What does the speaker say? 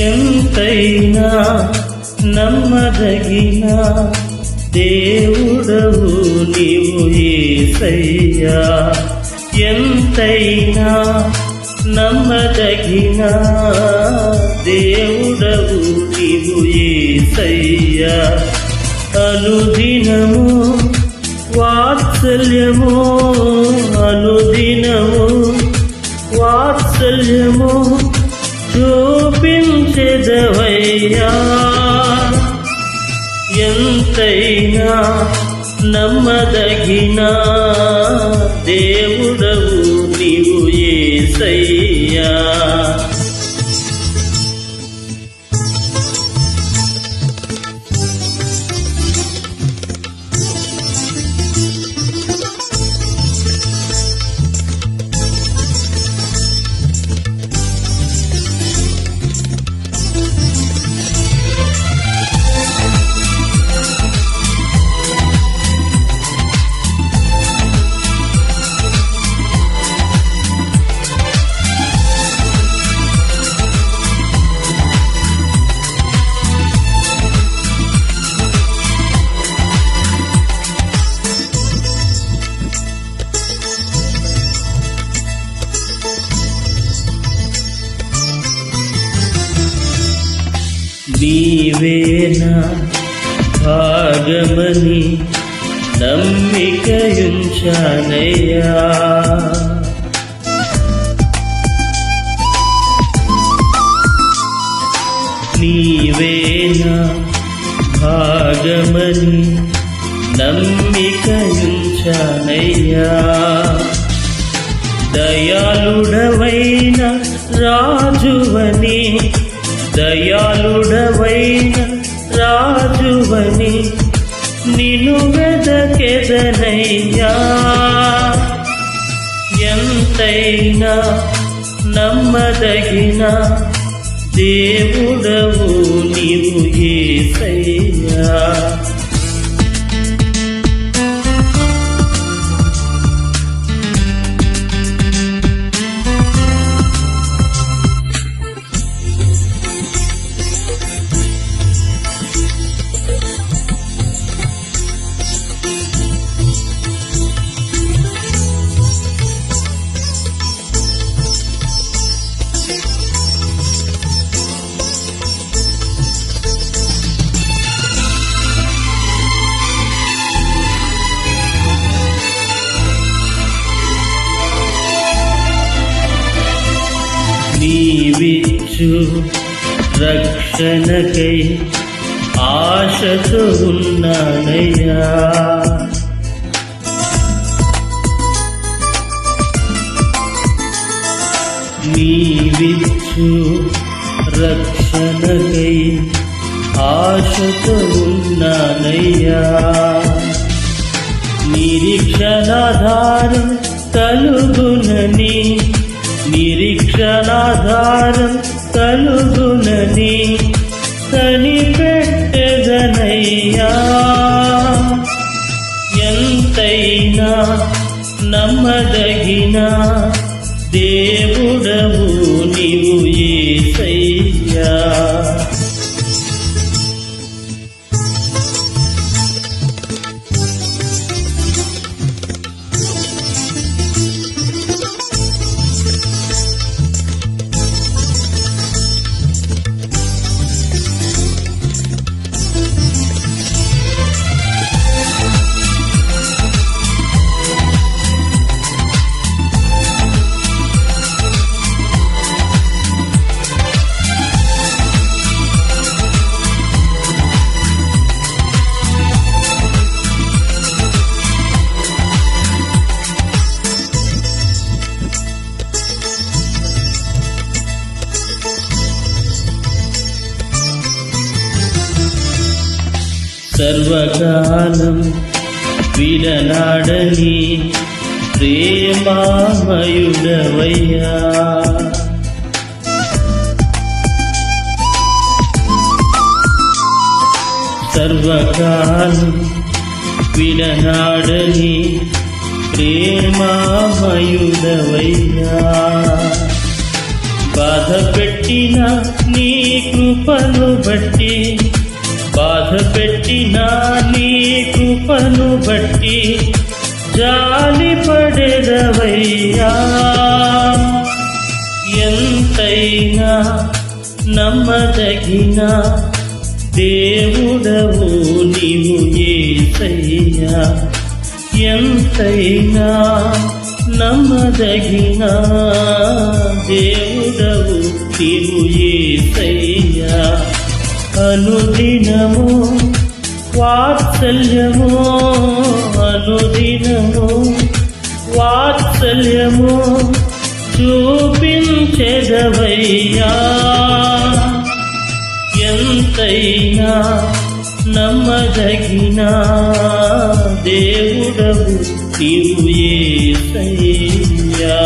ఎంతైనా నమ్మదగిన దేవుడవు నీవు ఏసయ్యా. ఎంతైనా నమ్మదగిన దేవుడవు నీవు ఏసయ్యా. అనుదినము వాత్సల్యము అనుదినము వాత్సల్యము చూపించెదవయ్యా ఎంతైనా నమ్మదగిన దేవుడవు నీవు ఏసయ్యా. దీవేనా భాగమని నమ్మికయుంచానయ్యా. నీవేనా భాగమని నమ్మికయుంచానయ్యా. దయాళుడవైన రాజువని దయాళుడవైన రాజువని నిను వెదకెదనయ్యా. ఎంతైనా నమ్మదగిన దేవుడవు నీవు ఏసయ్యా. నీవిచ్చు రక్షణకై ఆశతో ఉన్నానయ్యా. నీవిచ్చు రక్షణకై ఆశతో ఉన్నానయ్యా. నిరీక్షణాధారం కలుగునని నిరీక్షణాధారం కలుగునని కనిపెట్టెదనయ్యా. ఎంతైనా నమ్మదగిన దేవుడవు నీవు ఏసయ్యా. సర్వకాలం విడనాడని ప్రేమామయుడవయ్యా. సర్వకాలం విడనాడని ప్రేమామయుడవయ్యా. బాధ పెట్టిన నీ కృపను బట్టి పెట్టిన నీ కృపను బట్టి జాలి పడెదవయ్యా. ఎంతైనా నమ్మదగిన దేవుడవు నీవు ఏసయ్యా. ఎంతైనా నమ్మదగిన దేవుడవు నీవు ఏసయ్యా. అనుదినము వాత్సల్యము అనుదినము. వాత్సల్యము చూపించెదవయ్యా. ఎంతైనా నమ్మదగిన దేవుడవు నీవు సయ్యా.